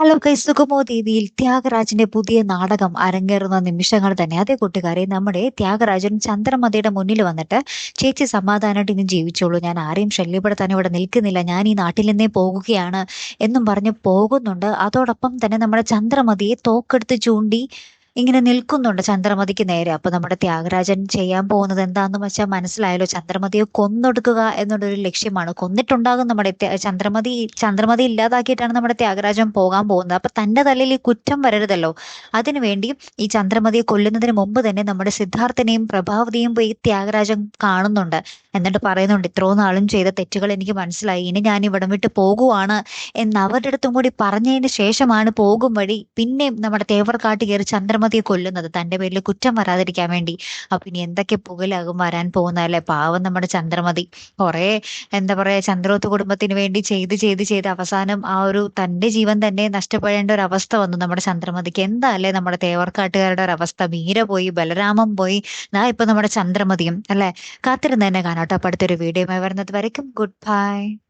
Hello guys സുഗമോ ദേവിയിൽ ത്യാഗരാജന്റെ പുതിയ നാടകം അരങ്ങേറുന്ന നിമിഷങ്ങൾ തന്നെ. അതേ കൂട്ടുകാരെ നമ്മുടെ ത്യാഗരാജൻ ചന്ദ്രമതിയുടെ മുന്നിൽ വന്നിട്ട് ചേച്ചി സമാധാനമായിട്ട് ഇനി ജീവിച്ചോളൂ. ഞാൻ ആരെയും ശല്യപ്പെടുത്താൻ ഇവിടെ നിൽക്കുന്നില്ല. ഞാൻ ഈ നാട്ടിൽ നിന്നേ പോകുകയാണ് എന്നും പറഞ്ഞ് പോകുന്നുണ്ട്. അതോടൊപ്പം തന്നെ നമ്മുടെ ചന്ദ്രമതിയെ തോക്കെടുത്ത് ചൂണ്ടി ഇങ്ങനെ നിൽക്കുന്നുണ്ട് ചന്ദ്രമതിക്ക് നേരെ. അപ്പൊ നമ്മുടെ ത്യാഗരാജൻ ചെയ്യാൻ പോകുന്നത് എന്താന്ന് വെച്ചാൽ മനസ്സിലായല്ലോ ചന്ദ്രമതിയെ കൊന്നൊടുക്കുക എന്നുള്ളൊരു ലക്ഷ്യമാണ്. കൊന്നിട്ടുണ്ടാകും നമ്മുടെ ചന്ദ്രമതി ചന്ദ്രമതി ഇല്ലാതാക്കിയിട്ടാണ് നമ്മുടെ ത്യാഗരാജൻ പോകാൻ പോകുന്നത്. അപ്പൊ തന്റെ തലയിൽ ഈ കുറ്റം വരരുതല്ലോ. അതിനുവേണ്ടി ഈ ചന്ദ്രമതിയെ കൊല്ലുന്നതിന് മുമ്പ് തന്നെ നമ്മുടെ സിദ്ധാർത്ഥനെയും പ്രഭാവതിയും പോയി ത്യാഗരാജൻ കാണുന്നുണ്ട്. എന്നിട്ട് പറയുന്നുണ്ട് ഇത്രോ നാളും ചെയ്ത തെറ്റുകൾ എനിക്ക് മനസ്സിലായി. ഇനി ഞാൻ ഇവിടം വിട്ട് പോകുവാണ്. എന്ന് അവരുടെ അടുത്തും കൂടി പറഞ്ഞതിന് ശേഷമാണ് പോകും വഴി പിന്നെയും നമ്മുടെ തേവർക്കാട്ട് കയറി ചന്ദ്രമതിയെ കൊല്ലുന്നത്. തന്റെ പേരിൽ കുറ്റം വരാതിരിക്കാൻ വേണ്ടി. അപ്പൊ ഇനി എന്തൊക്കെ പുകലാകും വരാൻ പോകുന്നതല്ലേ? പാവം നമ്മുടെ ചന്ദ്രമതി. കുറെ എന്താ പറയാ ചന്ദ്രോത്ത് കുടുംബത്തിന് വേണ്ടി ചെയ്ത് ചെയ്ത് ചെയ്ത് അവസാനം ആ ഒരു തന്റെ ജീവൻ തന്നെ നഷ്ടപ്പെടേണ്ട ഒരു അവസ്ഥ വന്നു നമ്മുടെ ചന്ദ്രമതിക്ക്. എന്താ അല്ലേ നമ്മുടെ തേവർക്കാട്ടുകാരുടെ ഒരു അവസ്ഥ? മീര പോയി ബലരാമൻ പോയി. നാ ഇപ്പൊ നമ്മുടെ ചന്ദ്രമതിയും അല്ലെ? കാത്തിരുന്ന് തന്നെ കാണാട്ടോ അടുത്തൊരു വീഡിയോ വരുന്നത് വരയ്ക്കും. Good bye.